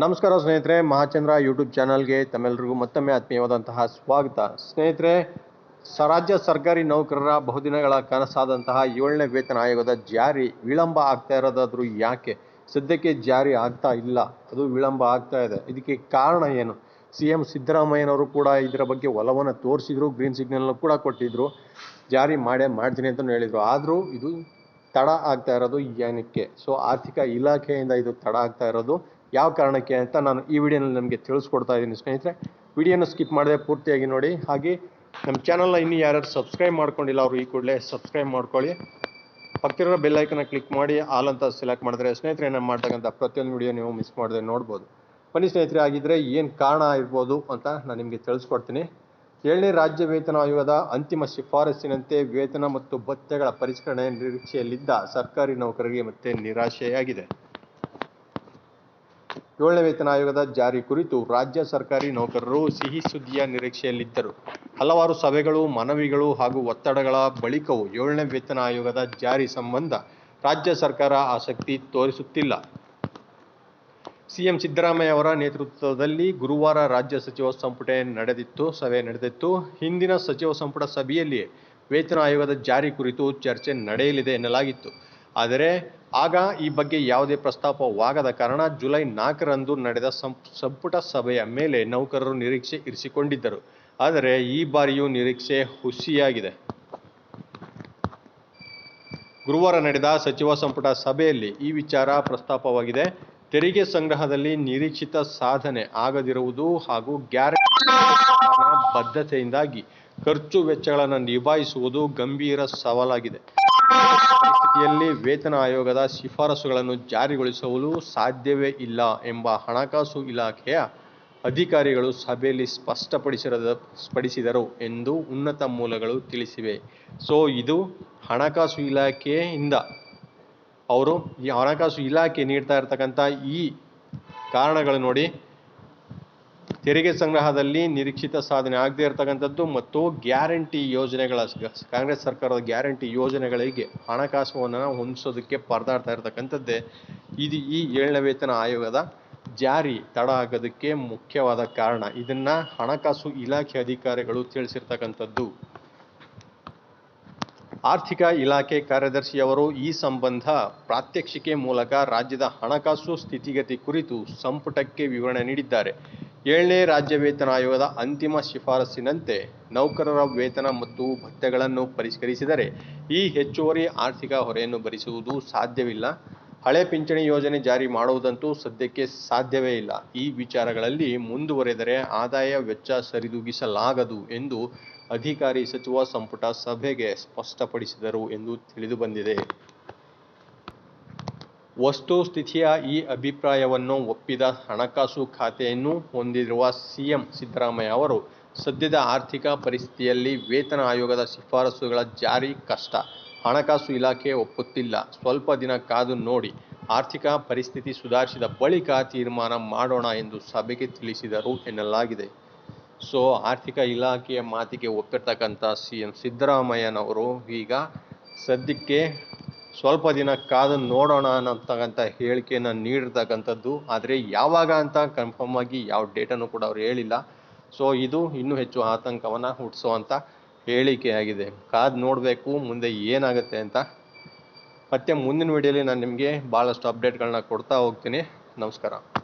ನಮಸ್ಕಾರ ಸ್ನೇಹಿತರೆ, ಮಹಾಚಂದ್ರ ಯೂಟ್ಯೂಬ್ ಚಾನಲ್ಗೆ ತಮ್ಮೆಲ್ಲರಿಗೂ ಮತ್ತೊಮ್ಮೆ ಆತ್ಮೀಯವಾದಂತಹ ಸ್ವಾಗತ. ಸ್ನೇಹಿತರೆ ರಾಜ್ಯ ಸರ್ಕಾರಿ ನೌಕರರ ಬಹುದಿನಗಳ ಕನಸಾದಂತಹ ಏಳನೇ ವೇತನ ಆಯೋಗದ ಜಾರಿ ವಿಳಂಬ ಆಗ್ತಾ ಇರೋದಾದರೂ ಯಾಕೆ? ಸದ್ಯಕ್ಕೆ ಜಾರಿ ಆಗ್ತಾ ಇಲ್ಲ. ಅದು ವಿಳಂಬ ಆಗ್ತಾ ಇದೆ. ಇದಕ್ಕೆ ಕಾರಣ ಏನು? ಸಿ ಎಂ ಸಿದ್ದರಾಮಯ್ಯನವರು ಕೂಡ ಇದರ ಬಗ್ಗೆ ಒಲವನ್ನು ತೋರಿಸಿದ್ರು ಗ್ರೀನ್ ಸಿಗ್ನಲ್ ಕೂಡ ಕೊಟ್ಟಿದ್ರು. ಜಾರಿ ಮಾಡೇ ಮಾಡ್ತೀನಿ ಅಂತಲೂ ಹೇಳಿದರು. ಆದರೂ ಇದು ತಡ ಆಗ್ತಾ ಇರೋದು ಏನಕ್ಕೆ? ಸೊ ಆರ್ಥಿಕ ಇಲಾಖೆಯಿಂದ ಇದು ತಡ ಆಗ್ತಾ ಇರೋದು ಯಾವ ಕಾರಣಕ್ಕೆ ಅಂತ ನಾನು ಈ ವಿಡಿಯೋನಲ್ಲಿ ನಮಗೆ ತಿಳಿಸ್ಕೊಡ್ತಾ ಇದ್ದೀನಿ ಸ್ನೇಹಿತರೆ. ವಿಡಿಯೋನ ಸ್ಕಿಪ್ ಮಾಡದೆ ಪೂರ್ತಿಯಾಗಿ ನೋಡಿ. ಹಾಗೆ ನಮ್ಮ ಚಾನಲ್ನ ಇನ್ನೂ ಯಾರ್ಯಾರು ಸಬ್ಸ್ಕ್ರೈಬ್ ಮಾಡ್ಕೊಂಡಿಲ್ಲ, ಅವರು ಈ ಕೂಡಲೇ ಸಬ್ಸ್ಕ್ರೈಬ್ ಮಾಡ್ಕೊಳ್ಳಿ. ಪಕ್ಕದಲ್ಲಿರೋ ಬೆಲ್ಲೈಕನ್ನ ಕ್ಲಿಕ್ ಮಾಡಿ, ಆಲ್ ಅಂತ ಸೆಲೆಕ್ಟ್ ಮಾಡಿದ್ರೆ ಸ್ನೇಹಿತರೆ, ನಾನು ಮಾಡ್ತಕ್ಕಂಥ ಪ್ರತಿಯೊಂದು ವಿಡಿಯೋ ನೀವು ಮಿಸ್ ಮಾಡದೆ ನೋಡ್ಬೋದು. ಬನ್ನಿ ಸ್ನೇಹಿತರೆ ಆಗಿದ್ದರೆ ಏನು ಕಾರಣ ಇರ್ಬೋದು ಅಂತ ನಾನು ನಿಮಗೆ ತಿಳಿಸ್ಕೊಡ್ತೀನಿ. ಏಳನೇ ರಾಜ್ಯ ವೇತನ ಆಯೋಗದ ಅಂತಿಮ ಶಿಫಾರಸ್ಸಿನಂತೆ ವೇತನ ಮತ್ತು ಭತ್ಯೆಗಳ ಪರಿಷ್ಕರಣೆ ನಿರೀಕ್ಷೆಯಲ್ಲಿದ್ದ ಸರ್ಕಾರಿ ನೌಕರರಿಗೆ ಮತ್ತೆ ನಿರಾಶೆಯಾಗಿದೆ. ಏಳನೇ ವೇತನ ಆಯೋಗದ ಜಾರಿ ಕುರಿತು ರಾಜ್ಯ ಸರ್ಕಾರಿ ನೌಕರರು ಸಿಹಿ ಸುದ್ದಿಯ ನಿರೀಕ್ಷೆಯಲ್ಲಿದ್ದರು. ಹಲವಾರು ಸಭೆಗಳು, ಮನವಿಗಳು ಹಾಗೂ ಒತ್ತಡಗಳ ಬಳಿಕವೂ ಏಳನೇ ವೇತನ ಆಯೋಗದ ಜಾರಿ ಸಂಬಂಧ ರಾಜ್ಯ ಸರ್ಕಾರ ಆಸಕ್ತಿ ತೋರಿಸುತ್ತಿಲ್ಲ. ಸಿಎಂ ಸಿದ್ದರಾಮಯ್ಯ ಅವರ ನೇತೃತ್ವದಲ್ಲಿ ಗುರುವಾರ ರಾಜ್ಯ ಸಚಿವ ಸಂಪುಟ ನಡೆದಿತ್ತು, ಸಭೆ ನಡೆದಿತ್ತು. ಹಿಂದಿನ ಸಚಿವ ಸಂಪುಟ ಸಭೆಯಲ್ಲಿ ವೇತನ ಆಯೋಗದ ಜಾರಿ ಕುರಿತು ಚರ್ಚೆ ನಡೆಯಲಿದೆ ಎನ್ನಲಾಗಿತ್ತು. ಆದರೆ ಆಗ ಈ ಬಗ್ಗೆ ಯಾವುದೇ ಪ್ರಸ್ತಾಪವಾಗದ ಕಾರಣ ಜುಲೈ ನಾಲ್ಕರಂದು ನಡೆದ ಸಂಪುಟ ಸಭೆಯ ಮೇಲೆ ನೌಕರರು ನಿರೀಕ್ಷೆ ಇರಿಸಿಕೊಂಡಿದ್ದರು. ಆದರೆ ಈ ಬಾರಿಯೂ ನಿರೀಕ್ಷೆ ಹುಸಿಯಾಗಿದೆ. ಗುರುವಾರ ನಡೆದ ಸಚಿವ ಸಂಪುಟ ಸಭೆಯಲ್ಲಿ ಈ ವಿಚಾರ ಪ್ರಸ್ತಾಪವಾಗಿದೆ. ತೆರಿಗೆ ಸಂಗ್ರಹದಲ್ಲಿ ನಿರೀಕ್ಷಿತ ಸಾಧನೆ ಆಗದಿರುವುದು ಹಾಗೂ ಗ್ಯಾರಂಟಿ ಬದ್ಧತೆಯಿಂದಾಗಿ ಖರ್ಚು ವೆಚ್ಚಗಳನ್ನು ನಿಭಾಯಿಸುವುದು ಗಂಭೀರ ಸವಾಲಾಗಿದೆ. ಪರಿಸ್ಥಿತಿಯಲ್ಲಿ ವೇತನ ಆಯೋಗದ ಶಿಫಾರಸುಗಳನ್ನು ಜಾರಿಗೊಳಿಸಲು ಸಾಧ್ಯವೇ ಇಲ್ಲ ಎಂಬ ಹಣಕಾಸು ಇಲಾಖೆಯ ಅಧಿಕಾರಿಗಳು ಸಭೆಯಲ್ಲಿ ಸ್ಪಷ್ಟಪಡಿಸಿರದ ಪಡಿಸಿದರು ಎಂದು ಉನ್ನತ ಮೂಲಗಳು ತಿಳಿಸಿವೆ. ಸೊ, ಇದು ಹಣಕಾಸು ಇಲಾಖೆಯಿಂದ ಅವರು ಈ ಹಣಕಾಸು ಇಲಾಖೆ ನೀಡ್ತಾ ಇರ್ತಕ್ಕಂಥ ಈ ಕಾರಣಗಳು ನೋಡಿ ತೆರಿಗೆ ಸಂಗ್ರಹದಲ್ಲಿ ನಿರೀಕ್ಷಿತ ಸಾಧನೆ ಆಗದೇ ಇರತಕ್ಕಂಥದ್ದು ಮತ್ತು ಗ್ಯಾರಂಟಿ ಯೋಜನೆಗಳ ಕಾಂಗ್ರೆಸ್ ಸರ್ಕಾರದ ಗ್ಯಾರಂಟಿ ಯೋಜನೆಗಳಿಗೆ ಹಣಕಾಸುವನ್ನು ಹೊಂದಿಸೋದಕ್ಕೆ ಪರದಾಡ್ತಾ ಇರತಕ್ಕಂಥದ್ದೇ ಇದು ಈ ಏಳನೇ ವೇತನ ಆಯೋಗದ ಜಾರಿ ತಡ ಆಗೋದಕ್ಕೆ ಮುಖ್ಯವಾದ ಕಾರಣ. ಇದನ್ನ ಹಣಕಾಸು ಇಲಾಖೆ ಅಧಿಕಾರಿಗಳು ತಿಳಿಸಿರ್ತಕ್ಕಂಥದ್ದು. ಆರ್ಥಿಕ ಇಲಾಖೆ ಕಾರ್ಯದರ್ಶಿಯವರು ಈ ಸಂಬಂಧ ಪ್ರಾತ್ಯಕ್ಷಿಕೆ ಮೂಲಕ ರಾಜ್ಯದ ಹಣಕಾಸು ಸ್ಥಿತಿಗತಿ ಕುರಿತು ಸಂಪುಟಕ್ಕೆ ವಿವರಣೆ ನೀಡಿದ್ದಾರೆ. ಏಳನೇ ರಾಜ್ಯ ವೇತನ ಆಯೋಗದ ಅಂತಿಮ ಶಿಫಾರಸ್ಸಿನಂತೆ ನೌಕರರ ವೇತನ ಮತ್ತು ಭತ್ಯೆಗಳನ್ನು ಪರಿಷ್ಕರಿಸಿದರೆ ಈ ಹೆಚ್ಚುವರಿ ಆರ್ಥಿಕ ಹೊರೆಯನ್ನು ಭರಿಸುವುದು ಸಾಧ್ಯವಿಲ್ಲ. ಹಳೆ ಪಿಂಚಣಿ ಯೋಜನೆ ಜಾರಿ ಮಾಡುವುದಂತೂ ಸದ್ಯಕ್ಕೆ ಸಾಧ್ಯವೇ ಇಲ್ಲ. ಈ ವಿಚಾರಗಳಲ್ಲಿ ಮುಂದುವರೆದರೆ ಆದಾಯ ವೆಚ್ಚ ಸರಿದೂಗಿಸಲಾಗದು ಎಂದು ಅಧಿಕಾರಿ ಸಚಿವ ಸಂಪುಟ ಸಭೆಗೆ ಸ್ಪಷ್ಟಪಡಿಸಿದರು ಎಂದು ತಿಳಿದುಬಂದಿದೆ. ವಸ್ತುಸ್ಥಿತಿಯ ಈ ಅಭಿಪ್ರಾಯವನ್ನು ಒಪ್ಪಿದ ಹಣಕಾಸು ಖಾತೆಯನ್ನು ಹೊಂದಿರುವ ಸಿಎಂ ಸಿದ್ದರಾಮಯ್ಯ ಅವರು, ಸದ್ಯದ ಆರ್ಥಿಕ ಪರಿಸ್ಥಿತಿಯಲ್ಲಿ ವೇತನ ಆಯೋಗದ ಶಿಫಾರಸುಗಳ ಜಾರಿ ಕಷ್ಟ. ಹಣಕಾಸು ಇಲಾಖೆ ಒಪ್ಪುತ್ತಿಲ್ಲ. ಸ್ವಲ್ಪ ದಿನ ಕಾದು ನೋಡಿ. ಆರ್ಥಿಕ ಪರಿಸ್ಥಿತಿ ಸುಧಾರಿಸಿದ ಬಳಿಕ ತೀರ್ಮಾನ ಮಾಡೋಣ ಎಂದು ಸಭೆಗೆ ತಿಳಿಸಿದರು ಎನ್ನಲಾಗಿದೆ. ಸೊ, ಆರ್ಥಿಕ ಇಲಾಖೆಯ ಮಾತಿಗೆ ಒಪ್ಪಿರ್ತಕ್ಕಂಥ ಸಿ ಎಂ ಸಿದ್ದರಾಮಯ್ಯನವರು ಈಗ ಸದ್ಯಕ್ಕೆ ಸ್ವಲ್ಪ ದಿನ ಕಾದು ನೋಡೋಣ ಅನ್ನತಕ್ಕಂಥ ಹೇಳಿಕೆಯನ್ನು ನೀಡಿರ್ತಕ್ಕಂಥದ್ದು. ಆದರೆ ಯಾವಾಗ ಅಂತ ಕನ್ಫರ್ಮ್ ಆಗಿ ಯಾವ ಡೇಟನ್ನು ಕೂಡ ಅವ್ರು ಹೇಳಿಲ್ಲ. ಸೊ ಇದು ಇನ್ನೂ ಹೆಚ್ಚು ಆತಂಕವನ್ನು ಹುಟ್ಟಿಸುವಂಥ ಹೇಳಿಕೆಯಾಗಿದೆ ಕಾದು ನೋಡಬೇಕು, ಮುಂದೆ ಏನಾಗುತ್ತೆ ಅಂತ. ಮತ್ತೆ ಮುಂದಿನ ವಿಡಿಯೋಲಿ ನಾನು ನಿಮಗೆ ಭಾಳಷ್ಟು ಅಪ್ಡೇಟ್ಗಳನ್ನ ಕೊಡ್ತಾ ಹೋಗ್ತೀನಿ. ನಮಸ್ಕಾರ.